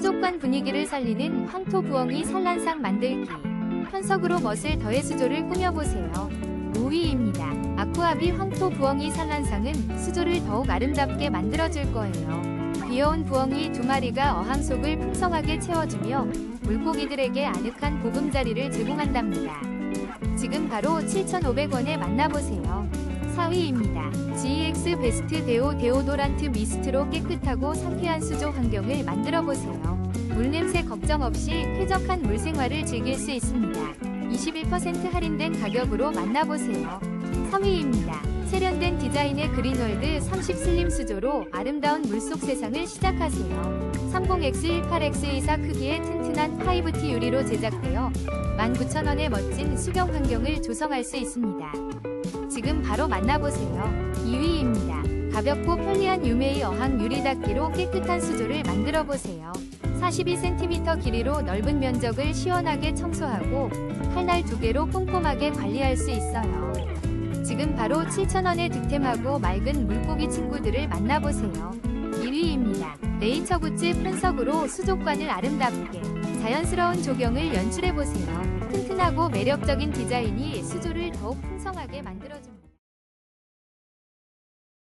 수족관 분위기를 살리는 황토 부엉이 산란상 만들기. 현석으로 멋을 더해 수조를 꾸며보세요. 5위입니다. 아쿠아비 황토 부엉이 산란상은 수조를 더욱 아름답게 만들어줄 거예요. 귀여운 부엉이 두 마리가 어항 속을 풍성하게 채워주며 물고기들에게 아늑한 보금자리를 제공한답니다. 지금 바로 7,500원에 만나보세요. 4위입니다. GX 베스트 데오 데오도란트 미스트로 깨끗하고 상쾌한 수조 환경을 만들어 보세요. 물냄새 걱정 없이 쾌적한 물생활을 즐길 수 있습니다. 21% 할인된 가격으로 만나보세요. 3위입니다. 세련된 디자인의 그린월드 30 슬림 수조로 아름다운 물속 세상을 시작하세요. 30X18X24 크기의 튼튼한 5T 유리로 제작되어 19,000원의 멋진 수경 환경을 조성할 수 있습니다. 지금 바로 만나보세요. 2위입니다. 가볍고 편리한 유메이 어항 유리 닫기로 깨끗한 수조를 만들어 보세요. 42cm 길이로 넓은 면적을 시원하게 청소하고 칼날 두 개로 꼼꼼하게 관리할 수 있어요. 지금 바로 7,000원에 득템하고 맑은 물고기 친구들을 만나보세요. 1위입니다. 네이처 굿즈 푼석으로 수족관을 아름답게 자연스러운 조경을 연출해보세요. 튼튼하고 매력적인 디자인이 수조를 더욱 풍성하게 만들어줍니다.